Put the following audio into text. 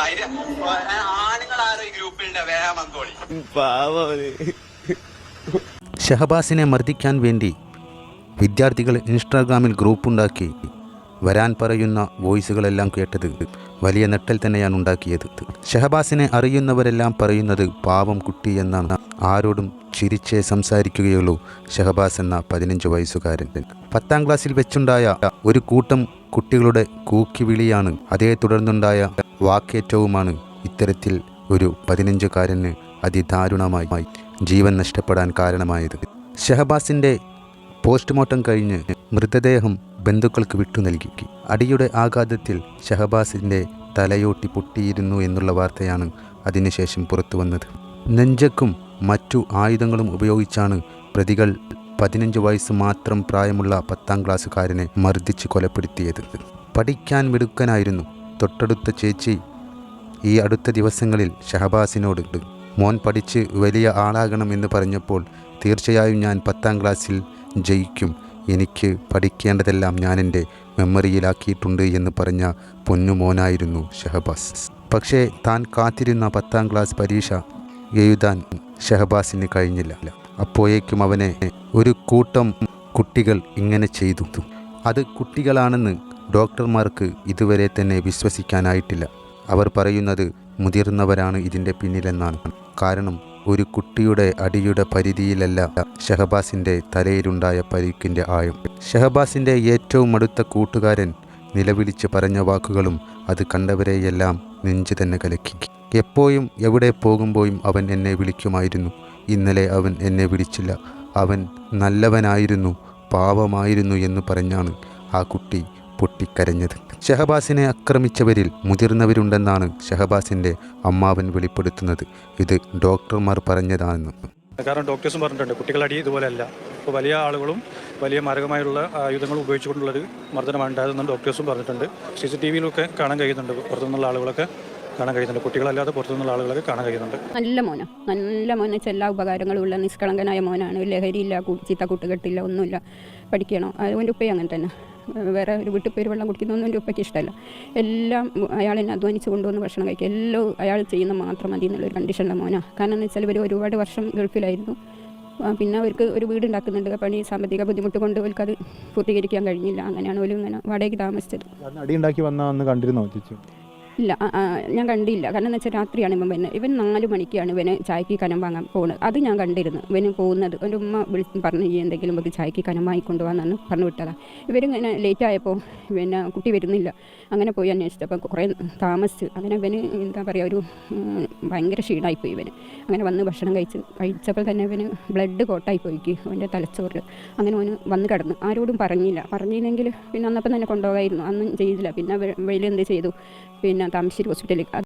ധൈര്യം. ആണുങ്ങൾ ആരോ ഈ ഗ്രൂപ്പിലുണ്ട് ഷഹബാസിനെ മർദ്ദിക്കാൻ വേണ്ടി വിദ്യാർത്ഥികൾ ഇൻസ്റ്റാഗ്രാമിൽ ഗ്രൂപ്പുണ്ടാക്കി വരാൻ പറയുന്ന വോയിസുകളെല്ലാം കേട്ടത് വലിയ നെട്ടൽ തന്നെയാണ് ഉണ്ടാക്കിയത്. ഷഹബാസിനെ അറിയുന്നവരെല്ലാം പറയുന്നത് പാവം കുട്ടി എന്നാണ്. ആരോടും ചിരിച്ചേ സംസാരിക്കുകയുള്ളൂ ഷഹബാസ് എന്ന പതിനഞ്ച് വയസ്സുകാരൻ. പത്താം ക്ലാസ്സിൽ വെച്ചുണ്ടായ ഒരു കൂട്ടം കുട്ടികളുടെ കൂക്കിവിളിയാണ്. അതേ തുടർന്നുണ്ടായ വാക്കേറ്റവുമാണ് ഇത്തരത്തിൽ ഒരു പതിനഞ്ചുകാരന് അതിദാരുണമായി ജീവൻ നഷ്ടപ്പെടാൻ കാരണമായത്. ഷഹബാസിന്റെ പോസ്റ്റ്മോർട്ടം കഴിഞ്ഞ് മൃതദേഹം ബന്ധുക്കൾക്ക് വിട്ടു നൽകി. അടിയുടെ ആഘാതത്തിൽ ഷഹബാസിന്റെ തലയോട്ടി പൊട്ടിയിരുന്നു എന്നുള്ള വാർത്തയാണ് അതിനുശേഷം പുറത്തു വന്നത്. നെഞ്ചക്കും മറ്റു ആയുധങ്ങളും ഉപയോഗിച്ചാണ് പ്രതികൾ പതിനഞ്ച് വയസ്സ് മാത്രം പ്രായമുള്ള പത്താം ക്ലാസ്സുകാരനെ മർദ്ദിച്ച് കൊലപ്പെടുത്തിയത്. പഠിക്കാൻ മിടുക്കനായിരുന്നു തൊട്ടടുത്ത ചേച്ചി ഈ അടുത്ത ദിവസങ്ങളിൽ ഷഹബാസിനോട് മോൻ പഠിച്ച് വലിയ ആളാകണം എന്ന് പറഞ്ഞപ്പോൾ തീർച്ചയായും ഞാൻ പത്താം ക്ലാസ്സിൽ ജയിക്കും. എനിക്ക് പഠിക്കേണ്ടതെല്ലാം ഞാൻ എന്റെ മെമ്മറിയിലാക്കിയിട്ടുണ്ട് എന്ന് പറഞ്ഞ പൊന്നുമോനായിരുന്നു ഷഹബാസ്. പക്ഷേ താൻ കാത്തിരുന്ന പത്താം ക്ലാസ് പരീക്ഷ എഴുതാൻ ഷഹബാസിന് കഴിഞ്ഞില്ല. അപ്പോഴേക്കും അവനെ ഒരു കൂട്ടം കുട്ടികൾ ഇങ്ങനെ ചെയ്തു. അത് കുട്ടികളാണെന്ന് ഡോക്ടർമാർക്ക് ഇതുവരെ തന്നെ വിശ്വസിക്കാനായിട്ടില്ല. അവർ പറയുന്നത് മുതിർന്നവരാണ് ഇതിന്റെ പിന്നിലെന്നാണ്. കാരണം ഒരു കുട്ടിയുടെ അടിയുടെ പരിധിയിലല്ല ഷഹബാസിന്റെ തലയിലുണ്ടായ പരിക്കിന്റെ ആയം ഷഹബാസിന്റെ ഏറ്റവും അടുത്ത കൂട്ടുകാരൻ നിലവിളിച്ച് പറഞ്ഞ വാക്കുകളും അത് കണ്ടവരെയെല്ലാം നെഞ്ചു തന്നെ കലക്കി. എപ്പോഴും എവിടെ പോകുമ്പോഴും അവൻ എന്നെ വിളിക്കുമായിരുന്നു. ഇന്നലെ അവൻ എന്നെ വിളിച്ചില്ല. അവൻ നല്ലവനായിരുന്നു പാവമായിരുന്നു എന്ന് പറഞ്ഞാണ് ആ കുട്ടി പൊട്ടിക്കരഞ്ഞത്. ഷഹബാസിനെ ആക്രമിച്ചവരിൽ മുതിർന്നവരുണ്ടെന്നാണ് ഷഹബാസിന്റെ അമ്മാവൻ വെളിപ്പെടുത്തുന്നത്. ഇത് ഡോക്ടർമാർ പറഞ്ഞതാണെന്ന്. കാരണം ഡോക്ടേഴ്സും പറഞ്ഞിട്ടുണ്ട് കുട്ടികളടി ഇതുപോലെയല്ല. ഇപ്പോൾ വലിയ ആളുകളും വലിയ മാരകമായുള്ള ആയുധങ്ങൾ ഉപയോഗിച്ചുകൊണ്ടുള്ളൊരു മർദ്ദനമാണ് ഉണ്ടായതെന്നും ഡോക്ടേഴ്സും പറഞ്ഞിട്ടുണ്ട്. സി സി ടി വിയിലൊക്കെ കാണാൻ കഴിയുന്നുണ്ട് പുറത്തുനിന്നുള്ള ആളുകളൊക്കെ. കാണാൻ കഴിയുന്നുണ്ട്. കുട്ടികളല്ലാതെ പുറത്തുനിന്നുള്ള ആളുകളൊക്കെ കാണാൻ കഴിയുന്നുണ്ട്. നല്ല മോന. നല്ല മോന വെച്ചാൽ എല്ലാ ഉപകാരങ്ങളും ഉള്ള നിഷ്കളങ്കനായ മോനാണ്. ലഹരിയില്ല ചീത്ത കൂട്ടുകെട്ടില്ല ഒന്നുമില്ല. പഠിക്കണം? അതുകൊണ്ട് ഉപ്പയും അങ്ങനെ തന്നെ. വേറെ ഒരു വീട്ടിൽ പേര് വെള്ളം കുടിക്കുന്നൊന്നും എന്റെ ഉപ്പയ്ക്ക് ഇഷ്ടമല്ല. എല്ലാം അയാൾ എന്നെ അധ്വാനിച്ച് കൊണ്ടുവന്ന് ഭക്ഷണം കഴിക്കുക എല്ലാം അയാൾ ചെയ്യുന്ന മാത്രം മതി എന്നുള്ളൊരു കണ്ടീഷനുള്ള മോനാണ് കാരണം എന്ന് വെച്ചാൽ ഇവർ ഒരുപാട് വർഷം ഗൾഫിലായിരുന്നു. പിന്നെ അവർക്ക് ഒരു വീട് ഉണ്ടാക്കുന്നുണ്ട്. പണി സാമ്പത്തിക ബുദ്ധിമുട്ട് കൊണ്ട് അവർക്ക് അത് പൂർത്തീകരിക്കാൻ കഴിഞ്ഞില്ല. അങ്ങനെയാണ് ഒരു ഇങ്ങനെ വാടകയ്ക്ക് താമസിച്ചത്. അടി ഉണ്ടാക്കി വന്ന അന്ന് കണ്ടിരുന്നോ ചേച്ചി? ഇല്ല. ഞാൻ കണ്ടില്ല. കാരണം എന്ന് വെച്ചാൽ രാത്രിയാണ് ഇവൻ വരുന്നത്. ഇവൻ നാല് മണിക്കാണ് ഇവന് ചായക്ക് കനം വാങ്ങാൻ പോകുന്നത് അത് ഞാൻ കണ്ടിരുന്നു. ഇവന് പോകുന്നത് എന്റെ ഉമ്മ വിളിച്ച് പറഞ്ഞു ഈ എന്തെങ്കിലും നമുക്ക് ചായക്ക് കനം വാങ്ങിക്കൊണ്ട് വന്നാണ് പറഞ്ഞു വിട്ടതാണ് ഇവരിങ്ങനെ ലേറ്റ് ആയപ്പോൾ പിന്നെ കുട്ടി വരുന്നില്ല. അങ്ങനെ പോയി അന്വേഷിച്ചപ്പോൾ കുറേ താമസിച്ച്. അങ്ങനെ ഇവന് എന്താ പറയുക ഒരു ഭയങ്കര ക്ഷീണമായിപ്പോയി ഇവന്. അങ്ങനെ വന്ന് ഭക്ഷണം കഴിച്ച് കഴിച്ചപ്പോൾ തന്നെ ഇവന് ബ്ലഡ് കോട്ടായി പോയിക്ക് അവന്റെ തലച്ചോറിൽ അങ്ങനെ അവന് വന്ന് കിടന്നു. ആരോടും പറഞ്ഞില്ല. പറഞ്ഞില്ലെങ്കിൽ പിന്നെ അന്നപ്പം തന്നെ കൊണ്ടുപോകായിരുന്നു. അന്നും ചെയ്തില്ല. പിന്നെ വെളിയിൽ എന്ത് ചെയ്തു? പിന്നെ താമരശ്ശേരി ഹോസ്പിറ്റലിൽ